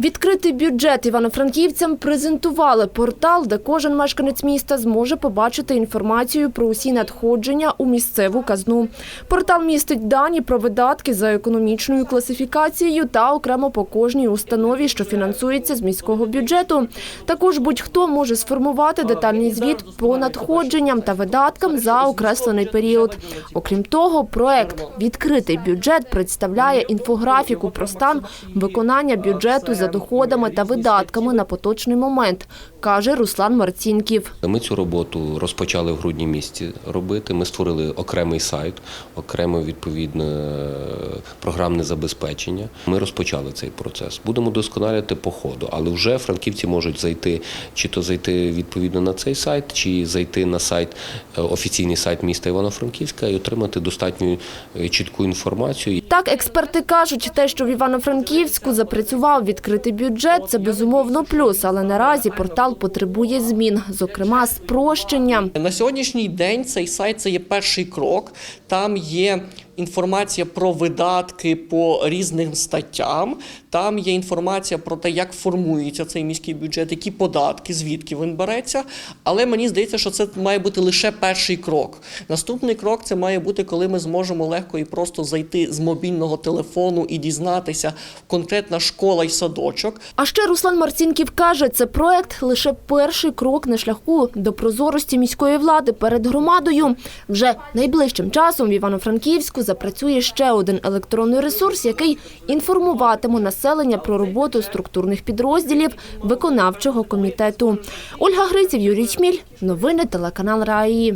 Відкритий бюджет івано-франківцям презентували портал, де кожен мешканець міста зможе побачити інформацію про усі надходження у місцеву казну. Портал містить дані про видатки за економічною класифікацією та окремо по кожній установі, що фінансується з міського бюджету. Також будь-хто може сформувати детальний звіт по надходженням та видаткам за окреслений період. Окрім того, проект Відкритий бюджет представляє інфографіку про стан виконання бюджету за доходами та видатками на поточний момент, каже Руслан Марцінків. Ми цю роботу розпочали в грудні місяці робити. Ми створили окремий сайт, окреме відповідне програмне забезпечення. Ми розпочали цей процес. Будемо досконалювати по ходу, але вже франківці можуть зайти чи то зайти відповідно на цей сайт, чи зайти на сайт е, офіційний сайт міста Івано-Франківська і отримати достатньо е, чітку інформацію. Так, експерти кажуть, те, що в Івано-Франківську запрацював відкритий бюджет, це безумовно плюс, але наразі портал потребує змін, зокрема спрощення. На сьогоднішній день цей сайт це є перший крок. Там є інформація про видатки по різним статтям. Там є інформація про те, як формується цей міський бюджет, які податки, звідки він береться. Але мені здається, що це має бути лише перший крок. Наступний крок це має бути, коли ми зможемо легко і просто зайти з мобільного телефону і дізнатися конкретна школа і садочок. А ще Руслан Марцінків каже, це проект лише перший крок на шляху до прозорості міської влади перед громадою. Вже найближчим часом в Івано-Франківську запрацює ще один електронний ресурс, який інформуватиме населення про роботу структурних підрозділів виконавчого комітету. Ольга Гриців, Юрій Чміль. Новини телеканал Раї.